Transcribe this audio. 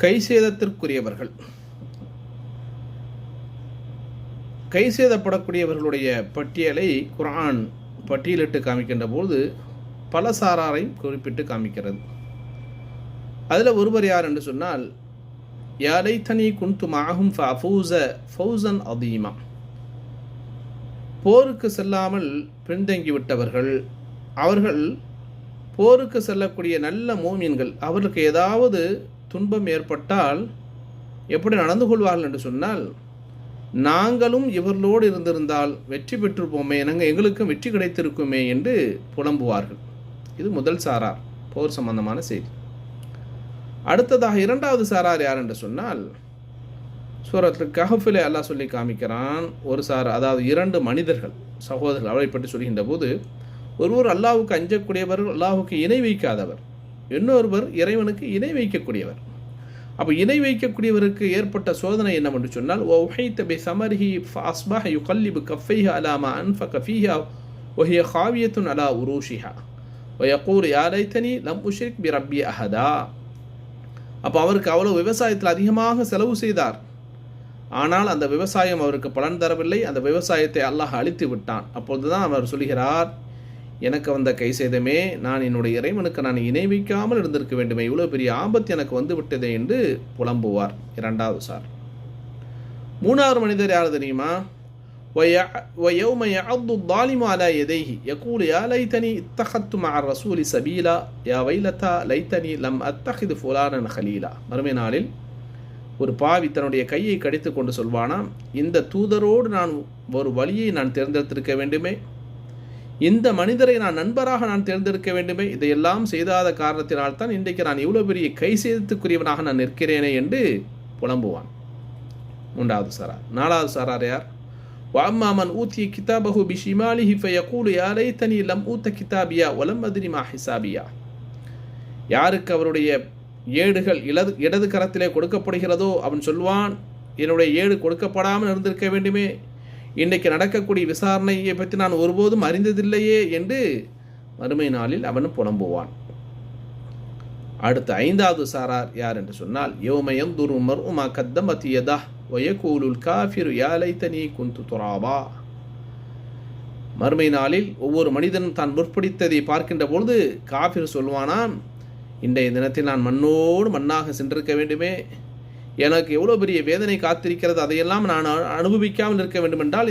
கை சேதத்திற்குரியவர்கள் கைசேதப்படக்கூடியவர்களுடைய பட்டியலை குரான் பட்டியலிட்டு காமிக்கின்ற போது பல சாராரையும் குறிப்பிட்டு காமிக்கிறது. அதில் ஒருவர் யார் என்று சொன்னால் யாரைத்தனி குந்து மாகும் ஃபவுச ஃபவுசன் அதீமா. போருக்கு செல்லாமல் பின்தங்கி விட்டவர்கள் அவர்கள் போருக்கு செல்லக்கூடிய நல்ல மோமியன்கள் அவர்களுக்கு ஏதாவது துன்பம் ஏற்பட்டால் எப்படி நடந்து கொள்வார்கள் என்று சொன்னால் நாங்களும் இவர்களோடு இருந்திருந்தால் வெற்றி பெற்றிருப்போமே நாங்கள் எங்களுக்கும் வெற்றி கிடைத்திருக்குமே என்று புலம்புவார்கள். இது முதல் சாரார் போர் சம்பந்தமான செய்தி. அடுத்ததாக இரண்டாவது சாரார் யார் என்று சொன்னால் சூரத்தில் கஹஃபிலே அல்லாஹ் சொல்லி காமிக்கிறான் ஒரு சார் அதாவது இரண்டு மனிதர்கள் சகோதரர்கள் அவரை பற்றி சொல்கின்ற போது ஒருவர் அல்லாஹுக்கு அஞ்சக்கூடியவர் அல்லாஹுக்கு இணை வைக்காதவர். இன்னொருவர் இறைவனுக்கு இணை வைக்கக்கூடியவர். அப்போ இணை வைக்கக்கூடியவருக்கு ஏற்பட்ட சோதனை என்னவென்று சொன்னால் ஓ உஹைத்த பி சமர்ஹி ஃபாஸ்பாஹ யுகல்லிபு கஃபைஹ அலாமா அன்ஃப கஃபீஹா ஒஹிய ஹாவியத்துன் அலா உரூஷிஹா. ஒயக்கூர் யாரைத்தனி லம் உஷ்ரிக் பி ரப்பி அஹதா. அப்போ அவருக்கு அவ்வளோ விவசாயத்தில் அதிகமாக செலவு செய்தார். ஆனால் அந்த விவசாயம் அவருக்கு பலன் தரவில்லை. அந்த விவசாயத்தை அல்லாஹ் அழித்து விட்டான். அப்பொழுது தான் அவர் சொல்கிறார் எனக்கு வந்த கை செய்தமே நான் என்னுடைய இறைவனுக்கு நான் இணை வைக்காமல் இருந்திருக்க வேண்டுமே இவ்வளோ பெரிய ஆபத்து எனக்கு வந்து விட்டதே என்று புலம்புவார் இரண்டாவது சார் மூணாவது மனிதர் யார் தெரியுமா ويوم يعض الظالم على يديه يقول يا ليتني اتخذت مع الرسول سبيلا يا ويلتا ليتني لم اتخذ فلانا خليلا மறுமை நாளில் ஒரு பாவி தன்னுடைய கையை கடித்து கொண்டு சொல்வானாம் இந்த தூதரோடு நான் ஒரு வழியை நான் தேர்ந்தெடுத்திருக்க வேண்டுமே இந்த மனிதரை நான் நண்பராக நான் தேர்ந்தெடுக்க வேண்டுமே? இதையெல்லாம் செய்தாத காரணத்தினால் தான் இன்றைக்கு நான் இவ்வளோ பெரிய கை செய்தத்துக்குரியவனாக நான் நிற்கிறேனே என்று புலம்புவான். மூன்றாவது சாரார் நாலாவது சாரார் யார்? வாம்மாமன் ஊத்திய கிதாபஹு பிஷிமாலி ஹிஃபைய கூலு யாரை தனி லம் ஊத்த கிதாபியா ஒலம் அதிரிமா ஹிசாபியா. யாருக்கு அவருடைய ஏடுகள் இலது இடது கரத்திலே கொடுக்கப்படுகிறதோ அவன் சொல்வான் என்னுடைய ஏடு கொடுக்கப்படாமல் இருந்திருக்க வேண்டுமே? இன்றைக்கு நடக்கக்கூடிய விசாரணையை பற்றி நான் ஒருபோதும் அறிந்ததில்லையே என்று மறுமை நாளில் அவன் புலம்புவான். அடுத்த ஐந்தாவது சாரார் யார் என்று சொன்னால் யோமயம் துருமர் உமா கத்தம் அத்தியதா ஒயகூலுல் காஃபிரு யாலைத்தனி குந்து துராபா. மறுமை நாளில் ஒவ்வொரு மனிதனும் தான் முற்படித்ததை பார்க்கின்ற பொழுது காஃபிர் சொல்வானாம் இன்றைய தினத்தில் நான் மண்ணோடு மண்ணாக சென்றிருக்க வேண்டுமே. எனக்கு எவ்வளோ பெரிய வேதனை காத்திருக்கிறது அதையெல்லாம் நான் அனுபவிக்காமல் இருக்க வேண்டுமென்றால்